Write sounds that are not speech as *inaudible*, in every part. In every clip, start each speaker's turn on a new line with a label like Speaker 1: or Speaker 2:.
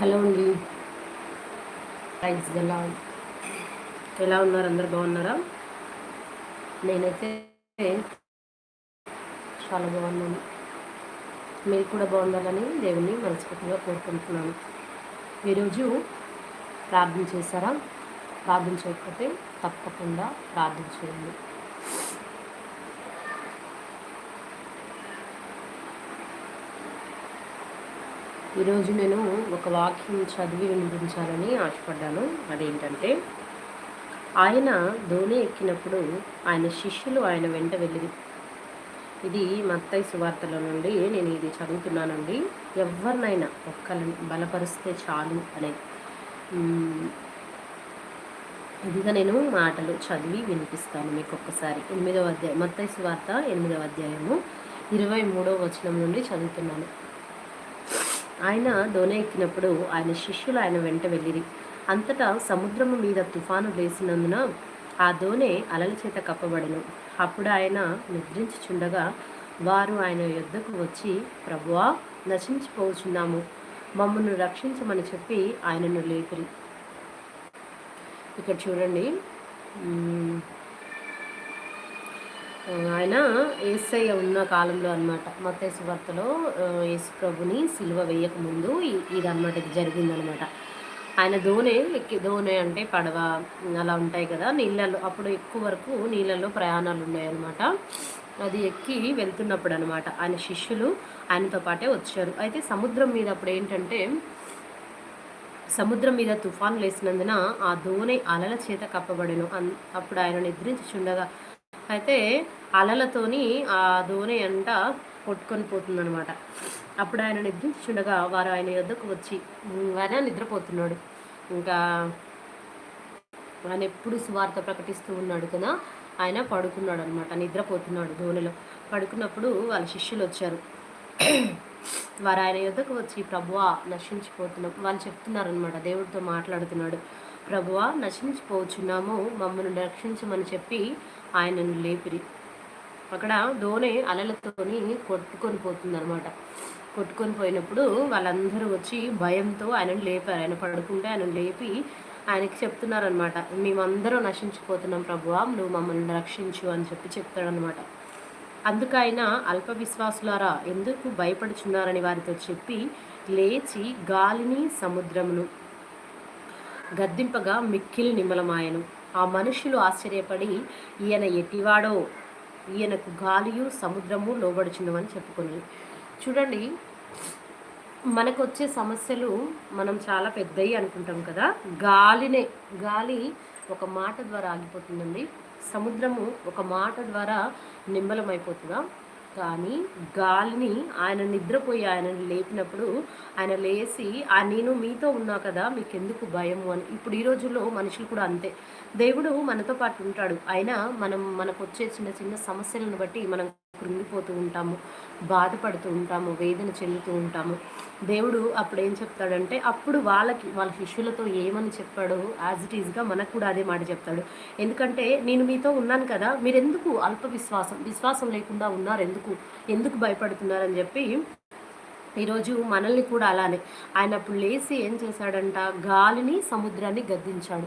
Speaker 1: Hello అండి. Praise ఎలా ఎలా ఉన్నారు? అందరు బాగున్నారా? నేనైతే చాలా బాగున్నాను. మీరు కూడా బాగుండాలని దేవుని మనస్ఫూర్తిగా కోరుకుంటున్నాను. ఈరోజు ప్రార్థన చేశారా? ప్రార్థన చేయకపోతే తప్పకుండా ప్రార్థన చేయండి. ఈరోజు నేను ఒక వాక్యం చదివి వినిపించాలని ఆశపడ్డాను. అదేంటంటే ఆయన ధోని ఎక్కినప్పుడు ఆయన శిష్యులు ఆయన వెంట వెళ్ళింది ఇది మత్తయ్య సువార్తల నుండి నేను ఇది చదువుతున్నానండి. ఎవరినైనా ఒక్కరిని బలపరిస్తే చాలు అనేది ఇదిగా నేను మాటలు చదివి వినిపిస్తాను మీకు ఒక్కసారి ఎనిమిదవ అధ్యాయం మత్తయ్య సువార్త ఎనిమిదవ అధ్యాయము ఇరవై మూడవ వచనం నుండి చదువుతున్నాను. ఆయన దోణ ఎక్కినప్పుడు ఆయన శిష్యులు ఆయన వెంట వెళ్ళిరి. అంతటా సముద్రము మీద తుఫాను లేసినందున ఆ దోణె అలల చేత కప్పబడను. అప్పుడు ఆయన నిద్రించుచుండగా వారు ఆయన యుద్ధకు వచ్చి ప్రభువా నశించిపోచున్నాము. మమ్మల్ని రక్షించమని చెప్పి ఆయనను లేపిరి. ఇక్కడ చూడండి. ఆయన ఏసయ్య ఉన్న కాలంలో అనమాట మత్తేసు వార్తలో యేసు ప్రభుని సిలువ వేయక ముందు ఇది ఇది జరిగిందనమాట ఆయన దోణె ఎక్కి దోణె అంటే పడవ అలా ఉంటాయి కదా నీళ్ళల్లో అప్పుడు ఎక్కువ వరకు నీళ్ళల్లో ప్రయాణాలు ఉన్నాయన్నమాట అది ఎక్కి వెళ్తున్నప్పుడు అనమాట ఆయన శిష్యులు ఆయనతో పాటే వచ్చారు. అయితే సముద్రం మీద అప్పుడు ఏంటంటే సముద్రం మీద తుఫాన్ లేసినందున ఆ ధోని అలల చేత కప్పబడెను. అప్పుడు ఆయన నిద్రించుచుండగా అయితే అలలతోని ఆ దోణి అంట కొట్టుకొని పోతుందనమాట అప్పుడు ఆయన నిద్రించుండగా వారు ఆయన యొద్దకు వచ్చి ఆయన నిద్రపోతున్నాడు. ఇంకా ఆయన ఎప్పుడు సువార్త ప్రకటిస్తూ ఉన్నాడు కదా ఆయన పడుకున్నాడు అనమాట నిద్రపోతున్నాడు ధోనిలో పడుకున్నప్పుడు వాళ్ళ శిష్యులు వచ్చారు. వారు ఆయన యుద్ధకు వచ్చి ప్రభువా నశించిపోతున్నాం. వాళ్ళు చెప్తున్నారనమాట దేవుడితో మాట్లాడుతున్నాడు. ప్రభువా నశించిపోచున్నాము. మమ్మల్ని రక్షించమని చెప్పి ఆయనను లేపిరి. అక్కడ దోణి అలలతోని కొట్టుకొని పోతుందనమాట కొట్టుకొని పోయినప్పుడు వాళ్ళందరూ వచ్చి భయంతో ఆయనను లేపారు. ఆయన పడుకుంటే ఆయనను లేపి ఆయనకి చెప్తున్నారనమాట మేమందరం నశించిపోతున్నాం ప్రభువా నువ్వు మమ్మల్ని రక్షించు అని చెప్పి చెప్తాడనమాట అందుకు ఆయన అల్ప విశ్వాసులారా ఎందుకు భయపడుచున్నారని వారితో చెప్పి లేచి గాలిని సముద్రమును గద్దింపగా మిక్కిలి నిమ్మలమాయను. ఆ మనుషులు ఆశ్చర్యపడి ఈయన ఎట్టివాడో ఈయనకు గాలియు సముద్రము లోబడుచున్నవని చెప్పుకుని చూడండి మనకు వచ్చే సమస్యలు మనం చాలా పెద్దవి అనుకుంటాం కదా? గాలినే గాలి ఒక మాట ద్వారా ఆగిపోతుందండి. సముద్రము ఒక మాట ద్వారా నిమ్మలమైపోతుందా? కానీ గాలిని ఆయన నిద్రపోయి ఆయనను లేపినప్పుడు ఆయన లేచి ఆ నేను మీతో ఉన్నా కదా మీకు ఎందుకు భయము? అని. ఇప్పుడు ఈ రోజుల్లో మనుషులు కూడా అంతే. దేవుడు మనతో పాటు ఉంటాడు. అయినా మనం మనకు వచ్చే చిన్న చిన్న సమస్యలను బట్టి మనం కృంగిపోతూ ఉంటాము బాధపడుతూ ఉంటాము వేదన చెందుతూ ఉంటాము. దేవుడు అప్పుడు ఏం చెప్తాడంటే అప్పుడు వాళ్ళకి వాళ్ళ శిష్యులతో ఏమని చెప్పాడో? యాజ్ ఇట్ ఈజ్గా మనకు కూడా అదే మాట చెప్తాడు. ఎందుకంటే నేను మీతో ఉన్నాను కదా మీరు ఎందుకు అల్ప విశ్వాసం? విశ్వాసం లేకుండా ఉన్నారు ఎందుకు ఎందుకు భయపడుతున్నారని చెప్పి ఈరోజు మనల్ని కూడా అలానే. ఆయన అప్పుడు లేచి ఏం చేశాడంట? గాలిని సముద్రాన్ని గద్దించాడు.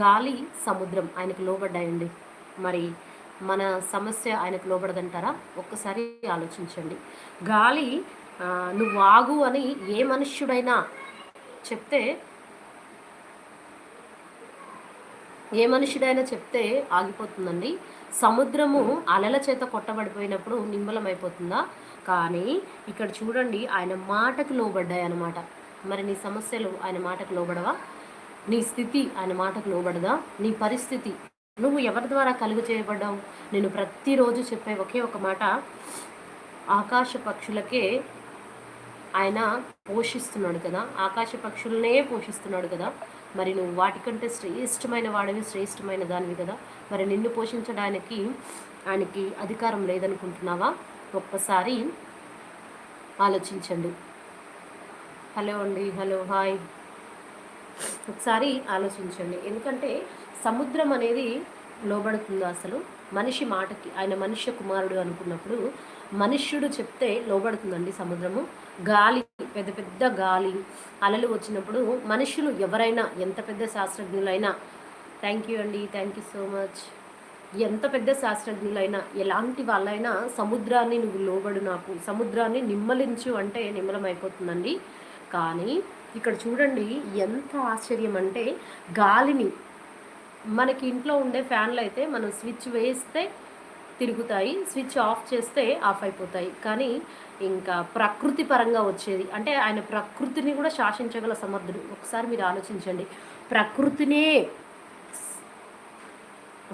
Speaker 1: గాలి సముద్రం ఆయనకు లోబడ్డాయండి. మరి మన సమస్య ఆయనకు లోబడదంటారా? ఒక్కసారి ఆలోచించండి. గాలి నువ్వు ఆగు అని ఏ మనుష్యుడైనా చెప్తే ఏ మనుషుడైనా చెప్తే ఆగిపోతుందండి. సముద్రము అలల చేత కొట్టబడిపోయినప్పుడు నిమ్మలమైపోతుందా కానీ ఇక్కడ చూడండి ఆయన మాటకు లోబడ్డాయి అన్నమాట మరి నీ సమస్యలు ఆయన మాటకు లోబడవా? నీ స్థితి ఆయన మాటకు లోబడదా? నీ పరిస్థితి. నువ్వు ఎవరి ద్వారా కలుగు చేయబడ్డావు? నేను ప్రతిరోజు చెప్పే ఒకే ఒక మాట ఆకాశ పక్షులకే ఆయన పోషిస్తున్నాడు కదా ఆకాశ పక్షులనే పోషిస్తున్నాడు కదా. మరి నువ్వు వాటికంటే శ్రేష్టమైన వాడివి శ్రేష్టమైన దానివి కదా. మరి నిన్ను పోషించడానికి ఆయనకి అధికారం లేదనుకుంటున్నావా? ఒక్కసారి ఆలోచించండి. హలో అండి హలో హాయ్. ఒకసారి ఆలోచించండి. ఎందుకంటే సముద్రం అనేది లోబడుతుంది అసలు? మనిషి మాటకి ఆయన మనుష్య కుమారుడు అనుకున్నప్పుడు మనుష్యుడు చెప్తే లోబడుతుందండి సముద్రము. గాలి పెద్ద పెద్ద గాలి అలలు వచ్చినప్పుడు మనుషులు ఎవరైనా ఎంత పెద్ద శాస్త్రజ్ఞులైనా థ్యాంక్ యూ అండి థ్యాంక్ యూ సో మచ్ ఎంత పెద్ద శాస్త్రజ్ఞులైనా ఎలాంటి వాళ్ళైనా సముద్రాన్ని నువ్వు లోబడు నాకు సముద్రాన్ని నిమ్మలించు అంటే నిమ్మలమైపోతుందండి. కానీ ఇక్కడ చూడండి ఎంత ఆశ్చర్యం అంటే గాలిని మనకి ఇంట్లో ఉండే ఫ్యాన్లు అయితే మనం స్విచ్ వేస్తే తిరుగుతాయి స్విచ్ ఆఫ్ చేస్తే ఆఫ్ అయిపోతాయి. కానీ ఇంకా ప్రకృతి పరంగా వచ్చేది అంటే ఆయన ప్రకృతిని కూడా శాసించగల సమర్థుడు. ఒకసారి మీరు ఆలోచించండి. ప్రకృతినే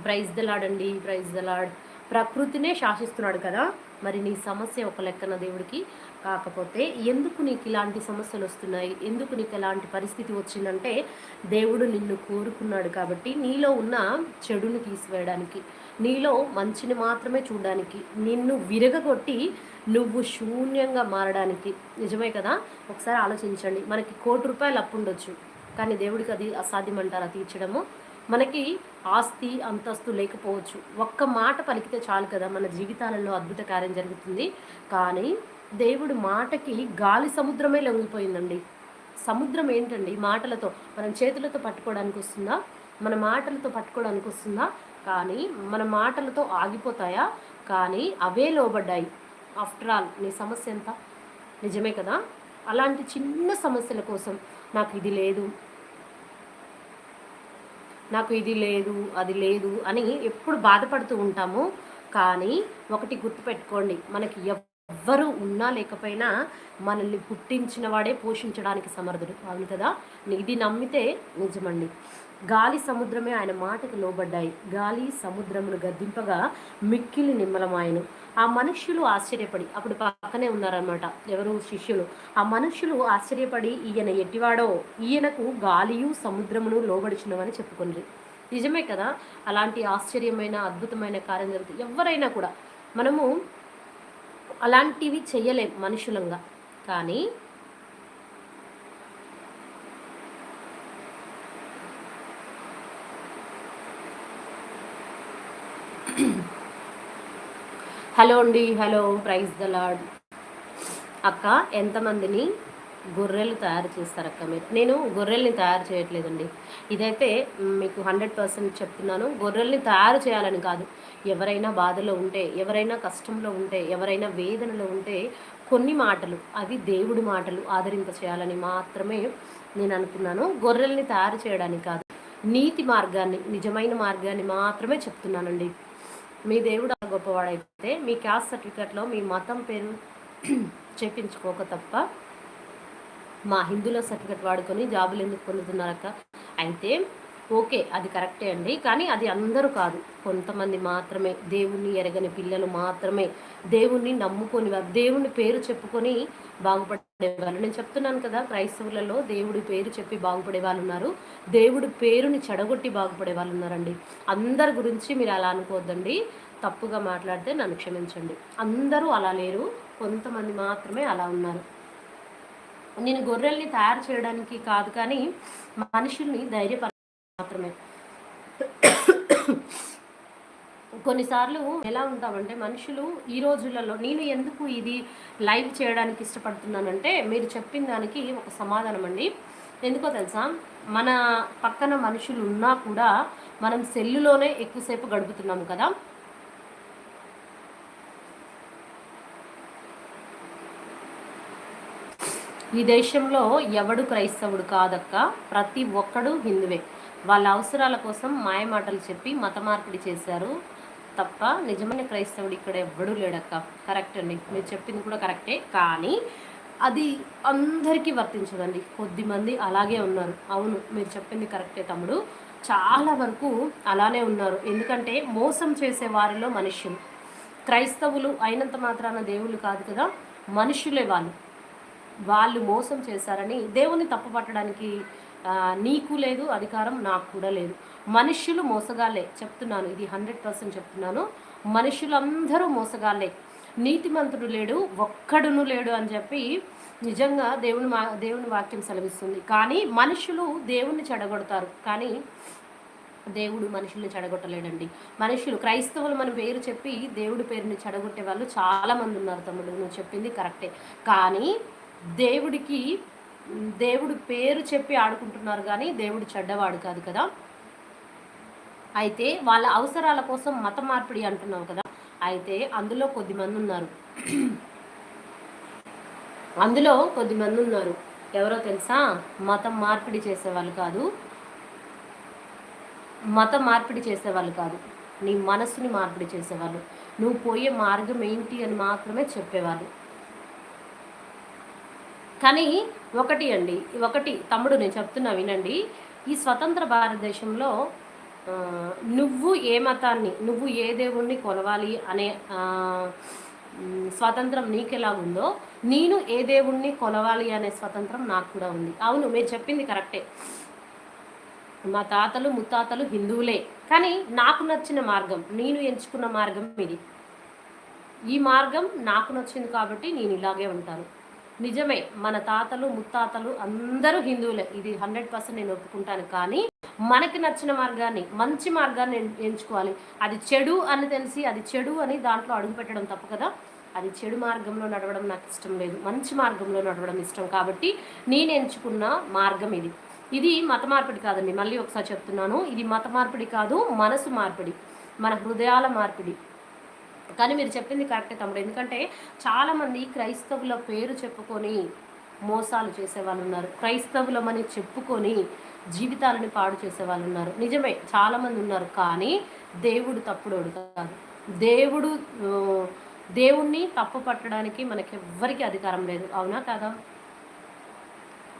Speaker 1: ప్రైజ్ దలాడండి ప్రైజ్ దలాడ్ ప్రకృతినే శాసిస్తున్నాడు కదా. మరి నీ సమస్య ఒక లెక్కన దేవుడికి కాకపోతే ఎందుకు నీకు ఇలాంటి సమస్యలు వస్తున్నాయి? ఎందుకు నీకు ఎలాంటి పరిస్థితి వచ్చిందంటే దేవుడు నిన్ను కోరుకున్నాడు కాబట్టి నీలో ఉన్న చెడుని తీసివేయడానికి నీలో మంచిని మాత్రమే చూడడానికి నిన్ను విరగగొట్టి నువ్వు శూన్యంగా మారడానికి. నిజమే కదా? ఒకసారి ఆలోచించండి. మనకి కోటి రూపాయలు అప్పు ఉండొచ్చు కానీ దేవుడికి అది అసాధ్యమంటారా తీర్చడము? మనకి ఆస్తి అంతస్తు లేకపోవచ్చు. ఒక్క మాట పలికితే చాలు కదా మన జీవితాలలో అద్భుత కార్యం జరుగుతుంది. కానీ దేవుడు మాటకి గాలి సముద్రమే లొంగిపోయిందండి. సముద్రం ఏంటండి? మాటలతో మనం చేతులతో పట్టుకోవడానికి వస్తుందా? మన మాటలతో పట్టుకోవడానికి వస్తుందా? కానీ మన మాటలతో ఆగిపోతాయా? కానీ అవే లోబడ్డాయి. ఆఫ్టర్ ఆల్ నీ సమస్య ఎంత? నిజమే కదా? అలాంటి చిన్న సమస్యల కోసం నాకు ఇది లేదు. నాకు ఇది లేదు అది లేదు అని ఎప్పుడు బాధపడుతూ ఉంటాము. కానీ ఒకటి గుర్తుపెట్టుకోండి మనకి ఎవ్వరు ఉన్నా లేకపోయినా మనల్ని పుట్టించిన వాడే పోషించడానికి సమర్థుడు. అవును కదా? ఇది నమ్మితే నిజమండి. గాలి సముద్రమే ఆయన మాటకు లోబడ్డాయి. గాలి సముద్రమును గద్దింపగా మిక్కిలి నిమ్మలమాయను. ఆ మనుష్యులు ఆశ్చర్యపడి అప్పుడు పక్కనే ఉన్నారనమాట ఎవరు శిష్యులు. ఆ మనుష్యులు ఆశ్చర్యపడి ఈయన ఎట్టివాడో? ఈయనకు గాలియు సముద్రమును లోబడిచినవని చెప్పుకుంది నిజమే కదా అలాంటి ఆశ్చర్యమైన అద్భుతమైన కార్యం జరుగుతుంది ఎవరైనా కూడా మనము అలాంటివి చెయ్యలేం మనుషులంగా. కానీ హలో అండి హలో ప్రైజ్ ద లాడ్ అక్క ఎంతమందిని గొర్రెలు తయారు చేస్తారు అక్క మీరు? నేను గొర్రెల్ని తయారు చేయట్లేదండి. ఇదైతే మీకు హండ్రెడ్ పర్సెంట్ చెప్తున్నాను. గొర్రెల్ని తయారు చేయాలని కాదు. ఎవరైనా బాధలో ఉంటే ఎవరైనా కష్టంలో ఉంటే ఎవరైనా వేదనలో ఉంటే కొన్ని మాటలు అవి దేవుడి మాటలు ఆదరింప చేయాలని మాత్రమే నేను అనుకున్నాను. గొర్రెల్ని తయారు చేయడానికి కాదు నీతి మార్గాన్ని నిజమైన మార్గాన్ని మాత్రమే చెప్తున్నానండి. మీ దేవుడు గొప్పవాడైతే మీ క్యాస్ట్ సర్టిఫికెట్లో మీ మతం పేరు *clears throat* చేపించుకోక తప్ప మా హిందువుల సర్టిఫికెట్ వాడుకొని జాబులు ఎందుకు పొందుతున్నారక్క? అయితే ఓకే అది కరెక్టే అండి. కానీ అది అందరూ కాదు. కొంతమంది మాత్రమే దేవుణ్ణి ఎరగని పిల్లలు మాత్రమే దేవుణ్ణి నమ్ముకొని దేవుని పేరు చెప్పుకొని బాగుపడే వాళ్ళు నేను చెప్తున్నాను కదా క్రైస్తవులలో దేవుడి పేరు చెప్పి బాగుపడే వాళ్ళు ఉన్నారు దేవుడి పేరుని చెడగొట్టి బాగుపడే వాళ్ళు ఉన్నారండి అందరి గురించి మీరు అలా అనుకోవద్దండి తప్పుగా మాట్లాడితే నన్ను క్షమించండి. అందరూ అలా లేరు. కొంతమంది మాత్రమే అలా ఉన్నారు. నేను గొర్రెల్ని తయారు చేయడానికి కాదు కానీ మనుషుల్ని ధైర్యపర మాత్రమే. కొన్నిసార్లు ఎలా ఉంటామంటే మనుషులు ఈ రోజులలో నేను ఎందుకు ఇది లైవ్ చేయడానికి ఇష్టపడుతున్నానంటే మీరు చెప్పిన దానికి ఒక సమాధానం అండి. ఎందుకో తెలుసా? మన పక్కన మనుషులు ఉన్నా కూడా మనం సెల్లులోనే ఎక్కువసేపు గడుపుతున్నాము కదా. ఈ దేశంలో ఎవడు క్రైస్తవుడు కాదక్క? ప్రతి ఒక్కడు హిందువే. వాళ్ళ అవసరాల కోసం మాయమాటలు చెప్పి మత మార్పిడి చేశారు. తప్ప నిజమైన క్రైస్తవుడు ఇక్కడ ఎవ్వడూ లేడక్క. కరెక్ట్ అండి. మీరు చెప్పింది కూడా కరెక్టే కానీ అది అందరికీ వర్తించదండి. కొద్దిమంది అలాగే ఉన్నారు. అవును మీరు చెప్పింది కరెక్టే తమ్ముడు. చాలా వరకు అలానే ఉన్నారు. ఎందుకంటే మోసం చేసే వారిలో మనుష్యులు. క్రైస్తవులు అయినంత మాత్రాన దేవుళ్ళు కాదు కదా మనుషులే వాళ్ళు. వాళ్ళు మోసం చేశారని దేవుని తప్పుపట్టడానికి నీకు లేదు అధికారం నాకు కూడా లేదు. మనుష్యులు మోసగాళ్ళే చెప్తున్నాను. ఇది హండ్రెడ్ పర్సెంట్ చెప్తున్నాను. మనుషులందరూ మోసగాళ్ళే నీతిమంతుడు లేడు ఒక్కడును లేడు అని చెప్పి నిజంగా దేవుని మా దేవుని వాక్యం సెలవిస్తుంది. కానీ మనుషులు దేవుణ్ణి చెడగొడతారు. కానీ దేవుడు మనుషుల్ని చెడగొట్టలేడండి. మనుషులు క్రైస్తవులు మన పేరు చెప్పి దేవుడి పేరుని చెడగొట్టే వాళ్ళు చాలామంది ఉన్నారు తమ్ముడు. నువ్వు చెప్పింది కరెక్టే. కానీ దేవుడికి దేవుడు పేరు చెప్పి ఆడుకుంటున్నారు కానీ దేవుడు చెడ్డవాడు కాదు కదా. అయితే వాళ్ళ అవసరాల కోసం మత మార్పిడి అంటున్నావు కదా. అయితే అందులో కొద్దిమంది ఉన్నారు. అందులో కొద్దిమంది ఉన్నారు. ఎవరో తెలుసా? మతం మార్పిడి చేసేవాళ్ళు కాదు. మత మార్పిడి చేసేవాళ్ళు కాదు. నీ మనసుని మార్పిడి చేసేవాళ్ళు. నువ్వు పోయే మార్గం ఏంటి అని మాత్రమే చెప్పేవాళ్ళు. కానీ ఒకటి అండి ఒకటి తమ్ముడు నేను చెప్తున్నా వినండి. ఈ స్వతంత్ర భారతదేశంలో నువ్వు ఏ మతాన్ని నువ్వు ఏ దేవుణ్ణి కొలవాలి అనే స్వాతంత్రం నీకెలా ఉందో నేను ఏ దేవుణ్ణి కొలవాలి అనే స్వతంత్రం నాకు కూడా ఉంది. అవును మీరు చెప్పింది కరెక్టే. మా తాతలు ముత్తాతలు హిందువులే కానీ నాకు నచ్చిన మార్గం నేను ఎంచుకున్న మార్గం ఇది. ఈ మార్గం నాకు నచ్చింది కాబట్టి నేను ఇలాగే ఉంటాను. నిజమే మన తాతలు ముత్తాతలు అందరూ హిందువులే. ఇది హండ్రెడ్ పర్సెంట్ నేను ఒప్పుకుంటాను కానీ మనకి నచ్చిన మార్గాన్ని మంచి మార్గాన్ని ఎంచుకోవాలి. అది చెడు అని తెలిసి అది చెడు అని దాంట్లో అడుగు పెట్టడం తప్పు కదా. అది చెడు మార్గంలో నడవడం నాకు ఇష్టం లేదు. మంచి మార్గంలో నడవడం ఇష్టం కాబట్టి నేను ఎంచుకున్న మార్గం ఇది. ఇది మత మార్పిడి కాదండి. మళ్ళీ ఒకసారి చెప్తున్నాను. ఇది మత మార్పిడి కాదు మనసు మార్పిడి. మన హృదయాల మార్పిడి. కానీ మీరు చెప్పింది కరెక్టే తమ్ముడు. ఎందుకంటే చాలామంది క్రైస్తవుల పేరు చెప్పుకొని మోసాలు చేసే వాళ్ళు ఉన్నారు. క్రైస్తవులమని చెప్పుకొని జీవితాలని పాడు చేసే వాళ్ళు ఉన్నారు. నిజమే చాలామంది ఉన్నారు కానీ దేవుడు తప్పుడోడు కాదు. దేవుడు దేవుణ్ణి తప్పు పట్టడానికి మనకి ఎవ్వరికి అధికారం లేదు. అవునా కాదా?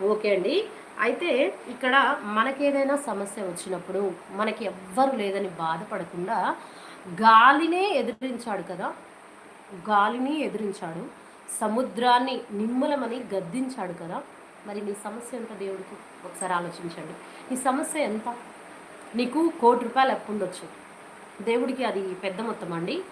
Speaker 1: ఓకే అండి. అయితే ఇక్కడ మనకేదైనా సమస్య వచ్చినప్పుడు మనకి ఎవ్వరు లేదని బాధపడకుండా గాలినే ఎదిరించాడు కదా. గాలిని ఎదిరించాడు. సముద్రాన్ని నిమ్మలమని గద్దించాడు కదా. మరి నీ సమస్య ఎంత దేవుడికి ఒకసారి ఆలోచించండి. నీ సమస్య ఎంత? నీకు కోటి రూపాయలు ఎప్పుండొచ్చు దేవుడికి అది పెద్ద మొత్తం అండి.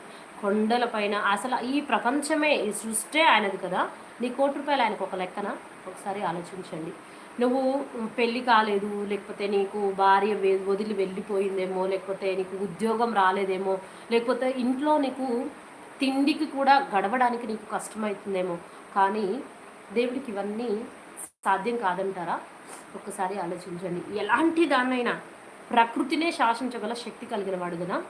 Speaker 1: కొండల పైన అసలు ఈ ప్రపంచమే ఈ సృష్టే ఆయనది కదా. నీ కోటి రూపాయలు ఆయనకు ఒక లెక్కన? ఒకసారి ఆలోచించండి. నువ్వు పెళ్ళి కాలేదు లేకపోతే నీకు భార్య వదిలి వెళ్ళిపోయిందేమో లేకపోతే నీకు ఉద్యోగం రాలేదేమో లేకపోతే ఇంట్లో నీకు తిండికి కూడా గడవడానికి నీకు కష్టమవుతుందేమో. కానీ దేవుడికి ఇవన్నీ సాధ్యం కాదంటారా? ఒక్కసారి ఆలోచించండి. ఎలాంటి దాన్నైనా ప్రకృతినే శాసించగల శక్తి కలిగిన వాడు కదా.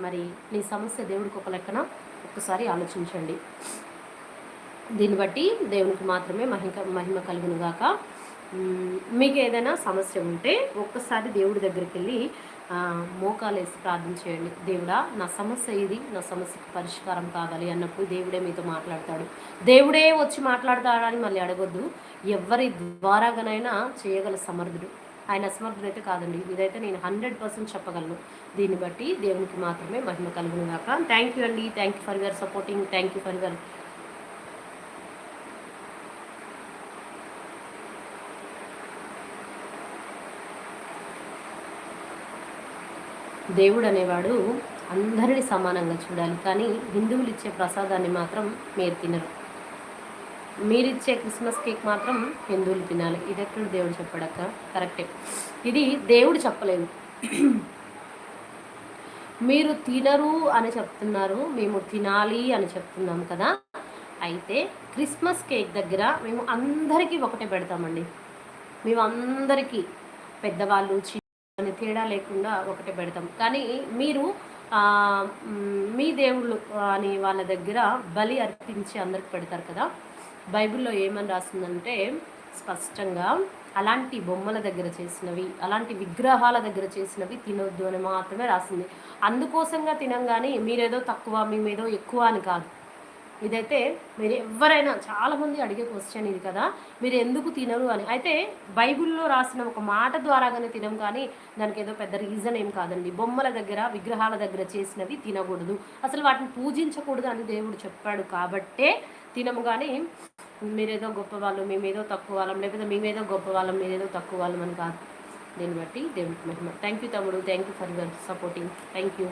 Speaker 1: మరి నీ సమస్య దేవుడికి ఒక లెక్కన ఒక్కసారి ఆలోచించండి. దీన్ని బట్టి దేవునికి మాత్రమే మహిమ మహిమ కలుగును గాక. మీకు ఏదైనా సమస్య ఉంటే ఒక్కసారి దేవుడి దగ్గరికి వెళ్ళి మోకాలేసి ప్రార్థన చేయండి. దేవుడా నా సమస్య ఇది నా సమస్యకు పరిష్కారం కావాలి అన్నప్పుడు దేవుడే మీతో మాట్లాడతాడు. దేవుడే వచ్చి మాట్లాడతాడని మళ్ళీ అడగొద్దు. ఎవరి ద్వారాగానైనా చేయగల సమర్థుడు. ఆయన అసమర్థుడు అయితే కాదండి. ఇదైతే నేను హండ్రెడ్ పర్సెంట్ చెప్పగలను. దీన్ని బట్టి దేవునికి మాత్రమే మహిమ కలుగును కాక థ్యాంక్ యూ అండి. Thank you for your supporting. Thank you for your దేవుడు అనేవాడు అందరినీ సమానంగా చూడాలి కానీ హిందువులు ఇచ్చే ప్రసాదాన్ని మాత్రం మీరు తినరు. మీరిచ్చే క్రిస్మస్ కేక్ మాత్రం హిందువులు తినాలి. ఇది ఎక్కడ దేవుడు చెప్పాడక్క? కరెక్టే. ఇది దేవుడు చెప్పలేదు. మీరు తినరు అని చెప్తున్నారు మేము తినాలి అని చెప్తున్నాం కదా. అయితే క్రిస్మస్ కేక్ దగ్గర మేము అందరికీ ఒకటే పెడతామండి. మేము అందరికీ పెద్దవాళ్ళు అని తేడా లేకుండా ఒకటే పెడతాం. కానీ మీరు మీ దేవుళ్ళు అని వాళ్ళ దగ్గర బలి అర్పించి అందరికి పెడతారు కదా? బైబిల్లో ఏమని రాస్తుందంటే స్పష్టంగా అలాంటి బొమ్మల దగ్గర చేసినవి అలాంటి విగ్రహాల దగ్గర చేసినవి తినొద్దు అని మాత్రమే రాసింది. అందుకోసంగా తినంగానే మీరేదో తక్కువ మేమేదో ఎక్కువ అని కాదు. ఇదైతే మీరు ఎవరైనా చాలామంది అడిగే క్వశ్చన్ ఇది కదా. మీరు ఎందుకు తినరు అని. అయితే బైబిల్లో రాసిన ఒక మాట ద్వారాగానే తినం కానీ దానికి ఏదో పెద్ద రీజన్ ఏం కాదండి. బొమ్మల దగ్గర విగ్రహాల దగ్గర చేసినవి తినకూడదు. అసలు వాటిని పూజించకూడదు అని దేవుడు చెప్పాడు కాబట్టే తినము కానీ మీరేదో గొప్ప వాళ్ళు మేమేదో తక్కువ వాళ్ళం లేకపోతే మేమేదో గొప్ప వాళ్ళం మీరేదో తక్కువ వాళ్ళం అని కాదు. దీన్ని బట్టి దేవుడికి మహిమ. థ్యాంక్ యూ తమ్ముడు. Thank you for your supporting thank you